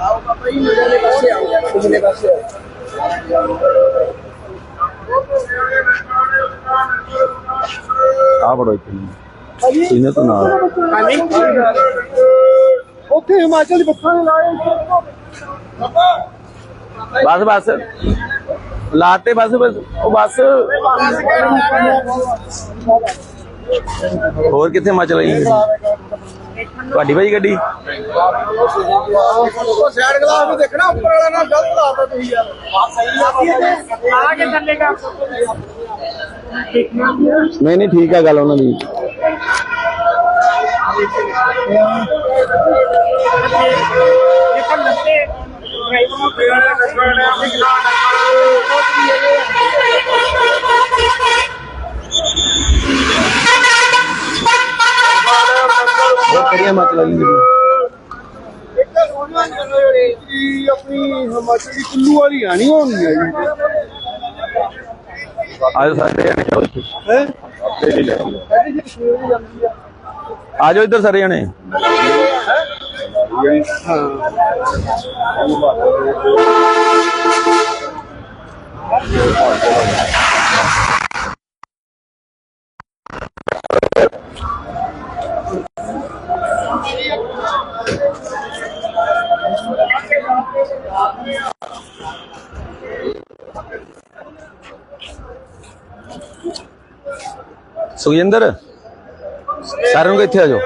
ਆਓ ਬਾਬਾ ਜੀ ਮੇਰੇ ਪਾਸੇ ਆਓ ਮੇਰੇ ਪਾਸੇ ਆਓ ਆ ਬੜੋ ਇੱਥੇ ਇਹਨੇ ਤਾਂ ਨਾਲ। ਹਾਂਜੀ। ਉੱਥੇ ਹਿਮਾਚਲ ਦੀ ਬੱਸਾਂ ਨੇ ਲਾਏ ਬਸ ਬਸ। ਲਾਤੇ ਬਸ ਬਸ ਉਹ ਬਸ ਹੋਰ ਕਿੱਥੇ ਮਚ ਲਈ ਤੁਹਾਡੀ ਭਾਈ ਗੱਡੀ ਉਹ ਸਾਈਡ ਗਲਾਸ ਵੀ ਦੇਖਣਾ ਉੱਪਰ ਵਾਲਾ ਨਾ ਗਲਤ ਲਾਤਾ ਤੁਸੀਂ ਯਾਰ ਆ ਕੇ ਚੱਲੇਗਾ ਨਹੀਂ ਨਹੀਂ ਠੀਕ ਆ ਗੱਲ ਉਹਨਾਂ ਦੀ ਦੇਖਣ ਲੱਗੇ ਮਚ ਲਈ ਇੱਕ ਸੋਨਾ ਜੀ ਆਪਣੀ ਹਿਮਾਚਲ ਦੀ ਕੁੱਲੂ ਵਾਲੀ ਆਣੀ ਹੋਣੀ ਹੈ? ਜੀ ਚਲੋ ਇੱਥੇ। ਹੈ ਜਾਂਦੀ ਆ। ਆ ਜਾਓ ਇੱਧਰ ਸਾਰੇ ਜਣੇ। ਸੁਖਜਿੰਦਰ? ਸਾਰਿਆਂ ਨੂੰ ਇੱਥੇ ਆ ਜਾਓ।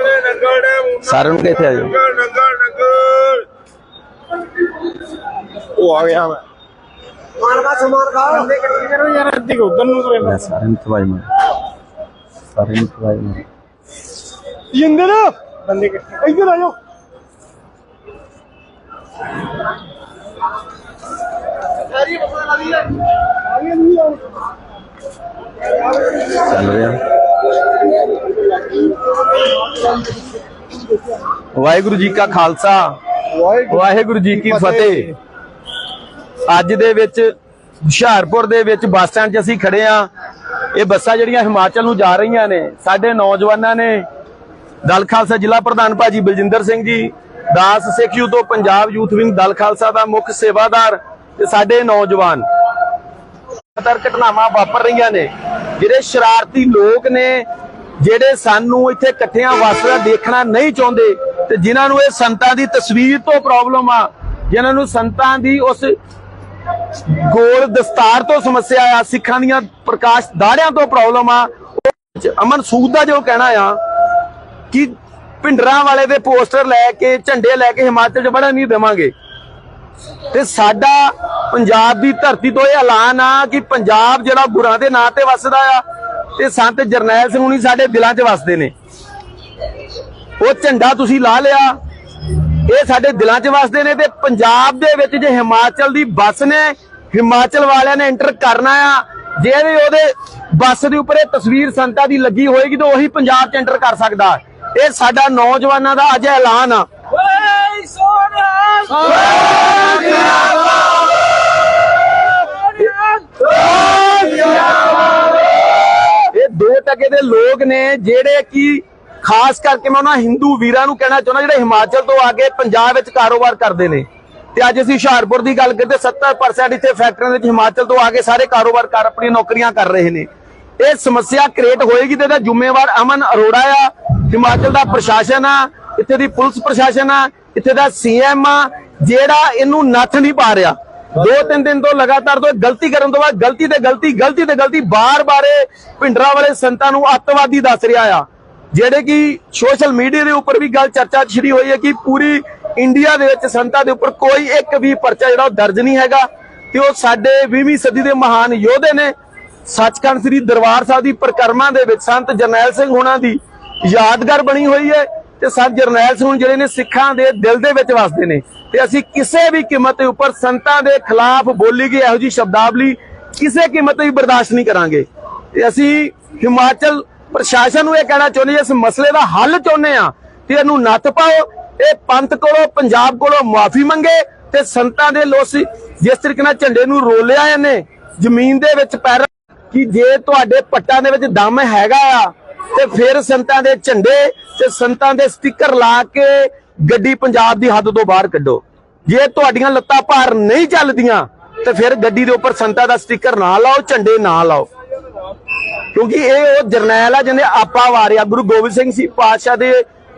ਸਾਰਿਆਂ ਨੂੰ ਇੱਥੇ ਆ ਜਾਓ। ਉਹ ਆ ਗਿਆ ਮੈਂ। ਖਾ ਬੰਦੇ ਇਕੱਠੇ ਕਰੋ ਯਾਰ ਅੱਧੀ ਕੋ ਉਧਰ ਨੂੰ ਕਰੇ ਮੈਂ ਸਾਰਿਆਂ ਨੂੰ ਤਵਾਈ ਮਾਰ ਸਾਰਿਆਂ ਨੂੰ ਤਵਾਈ ਮਾਰ ਜਿੰਦਰ ਬੰਦੇ ਇਕੱਠੇ। ਇੱਧਰ ਆ ਜਾਓ। ਸਾਰੀ ਬੱਸਾਂ ਲਾ ਦੀ ਆ ਗਈ ਨਹੀਂ ਆ ਚੱਲ ਰਿਹਾ। ਵਾਹਿਗੁਰੂ ਜੀ ਕਾ ਖਾਲਸਾ ਵਾਹਿਗੁਰੂ ਜੀ ਕੀ ਫਤਿਹ। ਅੱਜ ਦੇ ਵਿੱਚ ਹੁਸ਼ਿਆਰਪੁਰ ਦੇ ਵਿੱਚ ਬੱਸ ਸਟੈਂਡ 'ਚ ਅਸੀਂ ਖੜੇ ਆ ਇਹ ਬੱਸਾਂ ਜਿਹੜੀਆਂ ਹਿਮਾਚਲ ਨੂੰ ਜਾ ਰਹੀਆਂ ਨੇ ਸਾਡੇ ਨੌਜਵਾਨਾਂ ਨੇ। ਦਲ ਖਾਲਸਾ ਜ਼ਿਲ੍ਹਾ ਪ੍ਰਧਾਨ ਭਾਜੀ ਬਲਜਿੰਦਰ ਸਿੰਘ ਜੀ ਦਾਸ ਸਿੱਖ ਯੂਥ ਤੋਂ ਪੰਜਾਬ ਯੂਥ ਵਿੰਗ ਦਲ ਖਾਲਸਾ ਦਾ ਮੁੱਖ ਸੇਵਾਦਾਰ ਤੇ ਸਾਡੇ ਨੌਜਵਾਨ। ਲਗਾਤਾਰ ਘਟਨਾਵਾਂ ਵਾਪਰ ਰਹੀਆਂ ਨੇ, ਜਿਹੜੇ ਸ਼ਰਾਰਤੀ ਲੋਕ ਨੇ, ਜਿਹੜੇ ਸਾਨੂੰ ਇੱਥੇ ਇਕੱਠਿਆਂ ਵਸਦਾ ਦੇਖਣਾ ਨਹੀਂ ਚਾਹੁੰਦੇ ਤੇ ਜਿਨ੍ਹਾਂ ਨੂੰ ਇਹ ਸੰਤਾਂ ਦੀ ਤਸਵੀਰ ਤੋਂ ਪ੍ਰੋਬਲਮ ਆ, ਜਿਨ੍ਹਾਂ ਨੂੰ ਸੰਤਾਂ ਦੀ ਉਸ ਗੋਲ ਦਸਤਾਰ ਤੋਂ ਸਮੱਸਿਆ ਆ, ਸਿੱਖਾਂ ਦੀਆਂ ਪ੍ਰਕਾਸ਼ ਦਾੜਿਆਂ ਤੋਂ ਪ੍ਰੋਬਲਮ ਆ, ਉਹ ਅਮਨ ਸੂਦ ਦਾ ਜੋ ਕਹਿਣਾ ਆ ਕਿ ਭਿੰਡਰਾਂ ਵਾਲੇ ਦੇ ਪੋਸਟਰ ਲੈ ਕੇ, ਝੰਡੇ ਲੈ ਕੇ ਹਿਮਾਚਲ 'ਚ ਵੜਨ ਨਹੀਂ ਦੇਵਾਂਗੇ। ਤੇ ਸਾਡਾ ਪੰਜਾਬ ਦੀ ਧਰਤੀ ਤੋਂ ਇਹ ਐਲਾਨ ਆ ਕਿ ਪੰਜਾਬ ਜਿਹੜਾ ਗੁਰਾਂ ਦੇ ਨਾਂ ਤੇ ਵਸਦਾ ਆ ਤੇ ਸੰਤ ਜਰਨੈਲ ਸਿੰਘ ਹੁਣੀ ਸਾਡੇ ਦਿਲਾਂ 'ਚ ਵਸਦੇ ਨੇ। ਉਹ ਝੰਡਾ ਤੁਸੀਂ ਲਾ ਲਿਆ, ਇਹ ਸਾਡੇ ਦਿਲਾਂ 'ਚ ਵਸਦੇ ਨੇ ਤੇ ਪੰਜਾਬ ਦੇ ਵਿੱਚ ਜੇ ਹਿਮਾਚਲ ਦੀ ਬੱਸ ਨੇ, ਹਿਮਾਚਲ ਵਾਲਿਆਂ ਨੇ ਐਂਟਰ ਕਰਨਾ ਆ, ਜੇ ਵੀ ਉਹਦੇ ਬੱਸ ਦੇ ਉੱਪਰ ਇਹ ਤਸਵੀਰ ਸੰਤਾਂ ਦੀ ਲੱਗੀ ਹੋਏਗੀ ਤਾਂ ਉਹੀ ਪੰਜਾਬ 'ਚ ਐਂਟਰ ਕਰ ਸਕਦਾ। ਇਹ ਸਾਡਾ ਨੌਜਵਾਨਾਂ ਦਾ ਅੱਜ ਐਲਾਨ ਆ। ਓਏ ਸੋਨਿਆ ਇਹ ਦੋ ਟਕੇ ਦੇ ਲੋਕ ਨੇ ਜਿਹੜੇ ਕਿ ਖਾਸ ਕਰਕੇ ਮੈਂ ਉਹਨਾਂ ਹਿੰਦੂ ਵੀਰਾਂ ਨੂੰ ਕਹਿਣਾ ਚਾਹੁੰਦਾ ਜਿਹੜੇ ਹਿਮਾਚਲ ਤੋਂ ਆ ਕੇ ਪੰਜਾਬ ਵਿੱਚ ਕਾਰੋਬਾਰ ਕਰਦੇ ਨੇ। ਤੇ ਅੱਜ ਅਸੀਂ ਹੁਸ਼ਿਆਰਪੁਰ ਦੀ ਗੱਲ ਕਰਦੇ 70% ਇੱਥੇ ਫੈਕਟਰੀਆਂ ਦੇ ਵਿੱਚ ਹਿਮਾਚਲ ਤੋਂ ਆ ਕੇ ਸਾਰੇ ਕਾਰੋਬਾਰ ਕਰ ਆਪਣੀਆਂ ਨੌਕਰੀਆਂ ਕਰ ਰਹੇ ਨੇ। ਇਹ ਸਮੱਸਿਆ ਕ੍ਰੀਏਟ ਹੋਏਗੀ ਤੇ ਇਹਦਾ ਜ਼ਿੰਮੇਵਾਰ ਅਮਨ ਅਰੋੜਾ ਆ। ਹਿਮਾਚਲ ਦਾ ਪ੍ਰਸ਼ਾਸਨ ਆ, ਇੱਥੇ ਦੀ ਪੁਲਿਸ ਪ੍ਰਸ਼ਾਸਨ ਆ ਇੱਥੇ ਦਾ ਸੀਐਮ ਆ, ਜਿਹੜਾ ਇਹਨੂੰ ਨੱਥ ਨਹੀਂ ਪਾ ਰਿਹਾ। ਦੋ ਤਿੰਨ ਦਿਨ ਤੋਂ ਲਗਾਤਾਰ ਤੋਂ ਗਲਤੀ ਕਰਨ ਤੋਂ ਬਾਅਦ ਗਲਤੀ ਤੇ ਗਲਤੀ ਗਲਤੀ ਤੇ ਗਲਤੀ ਬਾਰ-ਬਾਰ ਇਹ ਵਾਲੇ ਸੰਤਾਂ ਨੂੰ ਅੱਤਵਾਦੀ ਦੱਸ ਰਿਹਾ ਆ। ਜਿਹੜੇ ਕਿ ਸੋਸ਼ਲ ਮੀਡੀਆ ਦੇ ਉੱਪਰ ਵੀ ਗੱਲ ਚਰਚਾ ਛਿੜੀ ਹੋਈ ਹੈ ਕਿ ਪੂਰੀ ਇੰਡੀਆ ਦੇ ਵਿੱਚ ਸੰਤਾਂ ਦੇ ਉੱਪਰ ਕੋਈ ਇੱਕ ਵੀ ਪਰਚਾ ਜਿਹੜਾ ਉਹ ਦਰਜ ਨਹੀਂ ਹੈਗਾ ਤੇ ਉਹ ਸਾਡੇ 20ਵੀਂ ਸਦੀ ਦੇ ਮਹਾਨ ਯੋਧੇ ਨੇ। ਸੱਚਖੰਡ ਸ੍ਰੀ ਦਰਬਾਰ ਸਾਹਿਬ ਦੀ ਪ੍ਰਕਰਮਾਂ ਦੇ ਵਿੱਚ ਸੰਤ ਜਰਨੈਲ ਸਿੰਘ ਹੋਣਾ ਦੀ ਯਾਦਗਾਰ ਬਣੀ ਹੋਈ ਹੈ। ਤੇ ਸੰਤ ਜਰਨੈਲ ਸਿੰਘ ਜਿਹੜੇ ਨੇ ਸਿੱਖਾਂ ਦੇ ਦਿਲ ਦੇ ਵਿੱਚ ਵਸਦੇ ਨੇ ਤੇ ਅਸੀਂ ਕਿਸੇ ਵੀ ਕੀਮਤ ਦੇ ਉੱਪਰ ਸੰਤਾਂ ਦੇ ਖਿਲਾਫ ਬੋਲੀ ਗਈ ਇਹੋ ਜੀ ਸ਼ਬਦਾਵਲੀ ਕਿਸੇ ਕੀਮਤ ਵੀ ਬਰਦਾਸ਼ਤ ਨਹੀਂ ਕਰਾਂਗੇ। ਤੇ ਅਸੀਂ ਹਿਮਾਚਲ ਪ੍ਰਸ਼ਾਸਨ ਨੂੰ ਇਹ ਕਹਿਣਾ ਚਾਹੁੰਦੇ ਇਸ ਮਸਲੇ ਦਾ ਹੱਲ ਚਾਹੁੰਦੇ ਆ ਤੇ ਇਹਨੂੰ ਨੱਥ ਪਾਓ, ਇਹ ਪੰਥ ਕੋਲੋਂ, ਪੰਜਾਬ ਕੋਲੋਂ ਮਾਫੀ ਮੰਗੇ ਤੇ ਸੰਤਾਂ ਦੇ ਲੋਸ ਜਿਸ ਤਰੀਕੇ ਨਾਲ ਝੰਡੇ ਨੂੰ ਰੋਲਿਆ ਇਹਨੇ, ਜ਼ਮੀਨ ਦੇ ਵਿੱਚ ਪੈਰ ਕਿ ਜੇ ਤੁਹਾਡੇ ਪੱਟਾਂ ਦੇ ਵਿੱਚ ਦਮ ਹੈਗਾ ਆ ਤੇ ਫਿਰ ਸੰਤਾਂ ਦੇ ਝੰਡੇ ਤੇ ਸੰਤਾਂ ਦੇ ਸਟicker ਲਾ ਕੇ ਗੱਡੀ ਪੰਜਾਬ ਦੀ ਹੱਦ ਤੋਂ ਬਾਹਰ ਕੱਢੋ। ਜੇ ਤੁਹਾਡੀਆਂ ਲੱਤਾਂ ਭਾਰ ਨਹੀਂ ਚੱਲਦੀਆਂ, ਤੇ ਫਿਰ ਗੱਡੀ ਦੇ ਉੱਪਰ ਸੰਤਾਂ ਦਾ ਸਟicker ਨਾ ਲਾਓ, ਝੰਡੇ ਨਾ ਲਾਓ। ਕਿਉਂਕਿ ਇਹ ਉਹ ਜਰਨੈਲ ਆ ਜਿਹਨੇ ਆਪਾ ਵਾਰਿਆ। ਗੁਰੂ ਗੋਬਿੰਦ ਸਿੰਘ ਸੀ ਪਾਤਸ਼ਾਹ ਦੇ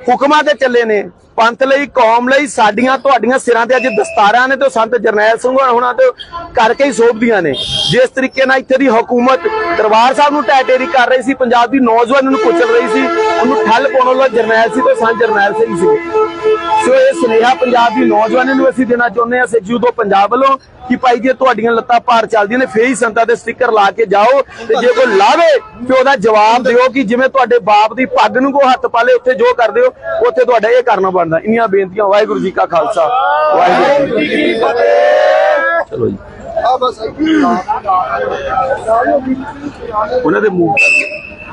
ਹੁਕਮਾਂ ਤੇ ਚੱਲੇ ਨੇ। ਪੰਥ ਲਈ, ਕੌਮ ਲਈ ਸਾਡੀਆਂ, ਤੁਹਾਡੀਆਂ ਸਿਰਾਂ ਤੇ ਅੱਜ ਦਸਤਾਰਾਂ ਨੇ ਤੇ ਉਹ ਸੰਤ ਜਰਨੈਲ ਸਿੰਘ ਹੋਣਾ ਤੇ ਕਰਕੇ ਹੀ ਸੋਭਦੀਆਂ ਨੇ। ਜਿਸ ਤਰੀਕੇ ਨਾਲ ਇੱਥੇ ਦੀ ਹਕੂਮਤ ਦਰਬਾਰ ਸਾਹਿਬ ਨੂੰ ਟੈਟੇਰੀ ਕਰ ਰਹੀ ਸੀ, ਪੰਜਾਬ ਦੀ ਨੌਜਵਾਨ ਨੂੰ ਕੁਚਲ ਰਹੀ ਸੀ, ਉਹਨੂੰ ਠੱਲ ਪਾਉਣ ਵਾਲਾ ਜਰਨੈਲ ਸੀ ਤੇ ਸੰਤ ਜਰਨੈਲ ਸਿੰਘ ਸੀ। ਸੋ ਇਹ ਸੁਨੇਹਾ ਪੰਜਾਬ ਦੀ ਨੌਜਵਾਨੀ ਨੂੰ ਅਸੀਂ ਦੇਣਾ ਚਾਹੁੰਦੇ ਹਾਂ, ਸਿੱਜੂ ਤੋਂ ਪੰਜਾਬ ਵੱਲੋਂ, ਕਿ ਭਾਈ ਜੇ ਤੁਹਾਡੀਆਂ ਲੱਤਾਂ ਭਾਰ ਚੱਲਦੀਆਂ ਨੇ, ਫੇਰ ਹੀ ਸੰਤਾਂ ਦੇ ਸਟicker ਲਾ ਕੇ ਜਾਓ ਤੇ ਜੇ ਕੋਈ ਲਾਵੇ ਤੇ ਉਹਦਾ ਜਵਾਬ ਦਿਓ ਕਿ ਜਿਵੇਂ ਤੁਹਾਡੇ ਬਾਪ ਦੀ ਪੱਗ ਨੂੰ ਕੋ ਹੱਥ ਪਾਲੇ ਉੱਥੇ ਜੋ ਕਰਦੇ ਹੋ ਉੱਥੇ ਤੁਹਾਡਾ ਇਹ ਕਰਨਾ ਬਣਦਾ। ਇੰਨੀਆਂ ਬੇਨਤੀਆਂ ਵਾਹਿਗੁਰੂ ਜੀ ਕਾ ਖਾਲਸਾ। ਵਾਹਿਗੁਰੂ ਜੀ ਕੀ ਫਤਿਹ। ਚਲੋ ਜੀ। ਆ ਬਸ। ਉਹਨਾਂ ਦੇ ਮੂੰਹ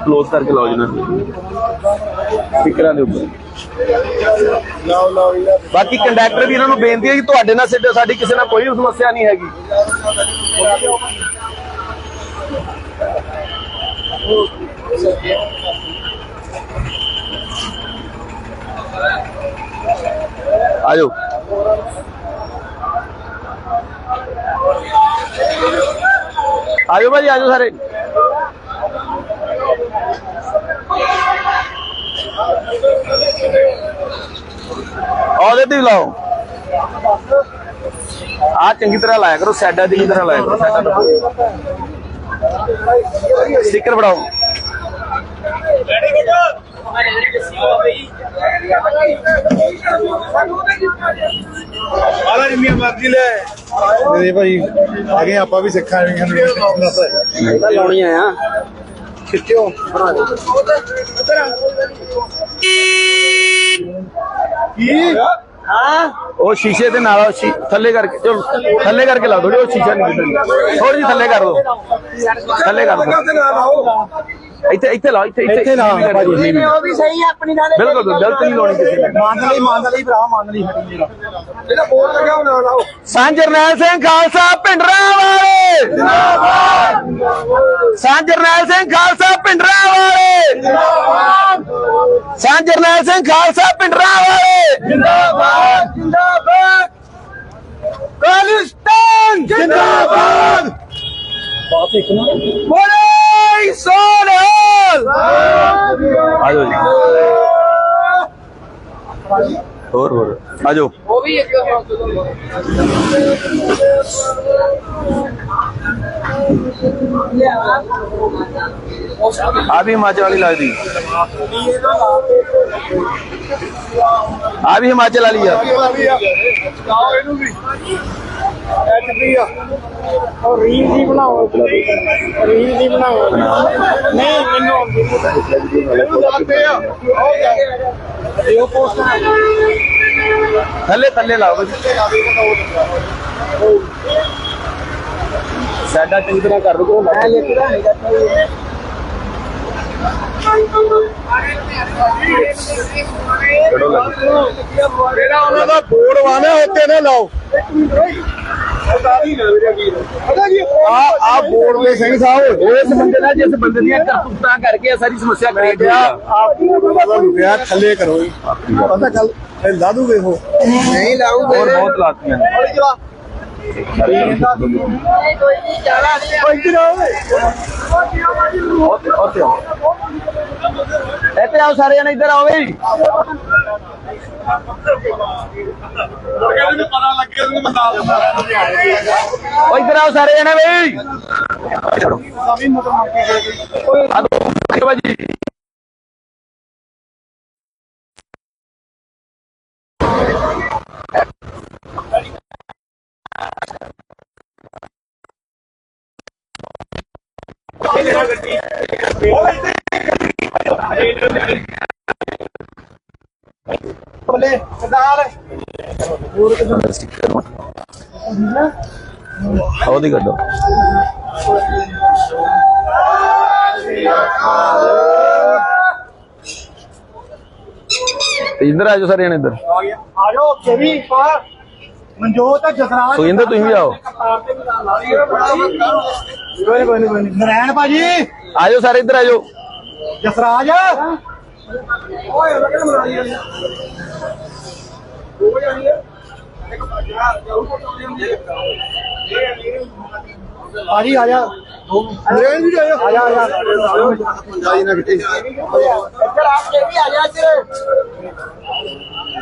ਕਲੋਜ਼ ਕਰਕੇ ਲਾਓ ਜੀ ਉਹਨਾਂ ਨੂੰ। ਸਟickਰਾਂ ਦੇ ਉੱਪਰ। ਬਾਕੀ ਕੰਡਕਟਰ ਵੀ ਇਹਨਾਂ ਨੂੰ ਬੇਨਤੀ ਹੈ ਕਿ ਤੁਹਾਡੇ ਨਾਲ ਸਿੱਧਾ ਸਾਡੀ ਕਿਸੇ ਨਾਲ ਕੋਈ ਸਮੱਸਿਆ ਨਹੀਂ ਹੈਗੀ। ਆਜੋ। ਆਜੋ ਭਾਜੀ, ਆਜੋ ਸਾਰੇ। ਉਹਦੇ ਤੇ ਲਾਓ। ਆ ਚੰਗੀ ਤਰ੍ਹਾਂ ਲਾਇਆ ਕਰੋ, ਸੈਡਾ ਚੰਗੀ ਤਰ੍ਹਾਂ ਲਾਇਆ ਕਰੋ, ਸੈਡਾ ਸਟicker ਫੜਾਓ। ਆਲਾ ਜਿੰਨੀਆਂ ਮਰਜ਼ੀ ਲੈ। ਮੇਰੇ ਭਾਈ ਅਗੇ ਆਪਾਂ ਵੀ ਸਿੱਖਾਂ ਵੀ ਹਨ ਲਾਉਣੀਆਂ ਆ ਖਿੱਚਿਓ ਬਣਾ ਦੇ ਕੀ? ਹਾਂ? ਉਹ ਸ਼ੀਸ਼ੇ ਦੇ ਨਾਲ ਥੱਲੇ ਕਰਕੇ ਚਲੋ ਥੱਲੇ ਕਰਕੇ ਲਾ ਥੋੜੀ ਉਹ ਸ਼ੀਸ਼ਾ ਨਹੀਂ ਥੋੜੀ ਜਿਹੀ ਥੱਲੇ ਕਰ ਦੋ। ਥੱਲੇ ਕਰ ਦੋ। ਇੱਥੇ ਇੱਥੇ ਲਾਓ ਇੱਥੇ ਇੱਥੇ ਲਾ। ਉਹ ਵੀ ਸਹੀ ਆ ਆਪਣੀ ਨਾਲ ਬਿਲਕੁਲ ਗਲਤ ਨਹੀਂ ਲਾਉਣੀ ਕਿਸੇ ਨੇ। ਮੰਨ ਲਈ ਮੰਨ ਲਈ ਭਰਾ ਮੰਨ ਲਈ। ਹਟੀ ਮੇਰਾ ਇਹਦਾ ਬੋਲ ਲਗਾ ਨਾ ਲਾਓ ਸਾਂ ਜਰਨੈਲ ਸਿੰਘ ਖਾਲਸਾ ਪਿੰਡਰਾ ਵਾਲੇ ਜਿੰਦਾਬਾਦ ਸਾਂ ਜਰਨੈਲ ਸਿੰਘ ਖਾਲਸਾ ਪਿੰਡਰਾ ਵਾਲੇ ਜਿੰਦਾਬਾਦ ਸਾਂ ਜਰਨੈਲ ਸਿੰਘ ਖਾਲਸਾ ਪਿੰਡਰਾ ਵਾਲੇ ਜਿੰਦਾਬਾਦ ਜਿੰਦਾਬਾਦ ਖਾਲਿਸਤਾਨ ਜਿੰਦਾਬਾਦ। ਬੋਲੇ ਸੋਨਲ ਆਜੋ ਜੀ ਹੋਰ ਹੋਰ ਆਜੋ ਉਹ ਵੀ ਇੱਕ ਆ ਵੀ ਹਿਮਾਚਲ ਵਾਲੀ ਲੱਗਦੀ ਆ ਵੀ ਹਿਮਾਚਲ ਵਾਲੀ ਆ ਲਾਓ ਇਹਨੂੰ ਵੀ ਐ ਚੱਲੀ ਆ। ਔਰ ਰੀਲ ਦੀ ਬਣਾਓ। ਰੀਲ ਦੀ ਬਣਾਓ। ਨਹੀਂ ਮੈਨੂੰ ਆਉਂਦੀ ਨਹੀਂ। ਮੈਨੂੰ ਦੱਸਦੇ ਆ। ਹੋ ਗਿਆ ਇਹ ਉਹ ਪੋਸਟ ਥੱਲੇ ਥੱਲੇ ਲਾਓ ਸਾਡਾ ਚੰਗੀ ਤਰ੍ਹਾਂ ਕਰ ਦੋ ਮੈਂ ਲਿਖਦਾ ਨਹੀਂ ਕਰਦਾ ਉਹਨਾਂ ਦਾ ਬੋਰਡ ਵਾਨਾ ਉੱਤੇ ਨਾ ਲਾਓ ਆ ਆ ਬੋਰਡ ਦੇ ਸਿੰਘ ਸਾਹਿਬ ਇਸ ਬੰਦੇ ਨਾਲ ਜਿਸ ਬੰਦੇ ਦੀਆਂ ਕਰਤੂਤਾਂ ਕਰਕੇ ਇਹ ਸਾਰੀ ਸਮੱਸਿਆ ਕ੍ਰੀਏਟ ਹੋਈ ਆ ਆਪ ਪਤਾ ਰੁਪਿਆ ਥੱਲੇ ਕਰੋ ਜੀ ਪਤਾ ਗੱਲ ਇਹ ਲਾ ਦੂਗੇ ਉਹ ਨਹੀਂ ਲਾਊਗੇ ਹੋਰ ਬਹੁਤ ਲਾਤੀਆਂ ਨੇ ਹੌਲੀ ਚਲਾ ਉੱਥੇ ਉੱਥੇ ਆਓ ਇੱਥੇ ਆਓ ਸਾਰੇ ਜਣੇ ਇੱਧਰ ਆਓ ਓ ਇੱਧਰ ਆਓ ਸਾਰੇ ਜਣੇ ਬਈ ਆ ਦੋ। ਭਾਜੀ ਬੱਲੇ ਸਰਦਾਰ ਉਹਦੀ ਕੱਢੋ। ਤੇ ਆ ਜਾਓ ਸਾਰੇ ਜਣੇ ਇੱਧਰ। ਆ ਆ ਜਾਓ, ਉੱਥੇ ਵੀ ਪਾ ਮਨਜੋਤ ਜਸਰਾਜ ਸੁਖਿੰਦਰ ਤੁਸੀਂ ਵੀ ਆਓ। ਕੋਈ ਨੀ, ਕੋਈ ਨੀ, ਕੋਈ ਨੀ। ਨਰਾਇਣ ਭਾਜੀ ਆਜੋ ਸਾਰੇ ਇੱਧਰ ਆਜੋ। ਜਸਰਾਜ ਭਾਜੀ ਆ। ਜਾ। ਨਰਾਇਣ ਵੀ ਆ ਜਾ। ਆ ਜਾ ਆ ਜਾ। ਇੱਧਰ ਆ ਕੇ ਵੀ ਆ ਜਾ ਇੱਧਰ।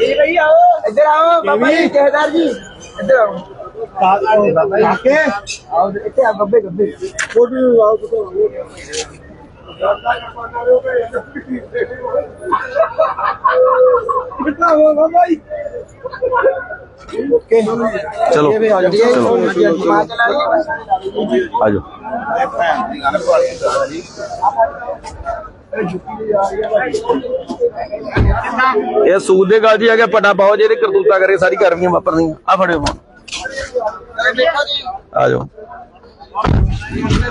ਇਹ ਭਈ ਆਓ। ਇੱਧਰ ਆਓ ਬਾਬਾ ਜੀ ਜਹਦਾਰ ਜੀ। ਇੱਧਰ ਆਓ। ਕਾਕੇ। ਆਓ ਇੱਥੇ ਆ ਬੱਬੇ ਗੱਬੇ ਚਲੋ ਚਲੋ। ਮਾਂ ਚਲਾ ਆਜੋ ਇਹ ਸੂਦ ਦੇ ਗੱਲ ਜੀ ਆ ਗਿਆ ਪਟਾ ਪਾਓ ਜਿਹੜੇ ਕਰਤੂਤਾ ਕਰੇ ਸਾਰੀ ਗਰਮੀਆਂ ਵਾਪਰਦੀਆਂ। ਆ ਫੜਿਓ ਫੋਨ ਦੇਖੋ ਜੀ ਆਜੋ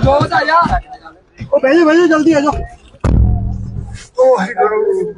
ਬਹੁਤ ਆ ਜਾ। ਉਹ ਬਹਿ ਜਾ ਬਹਿ ਜਾ ਜਲਦੀ ਆ ਜਾ ਓ ਵਾਹਿਗੁਰੂ।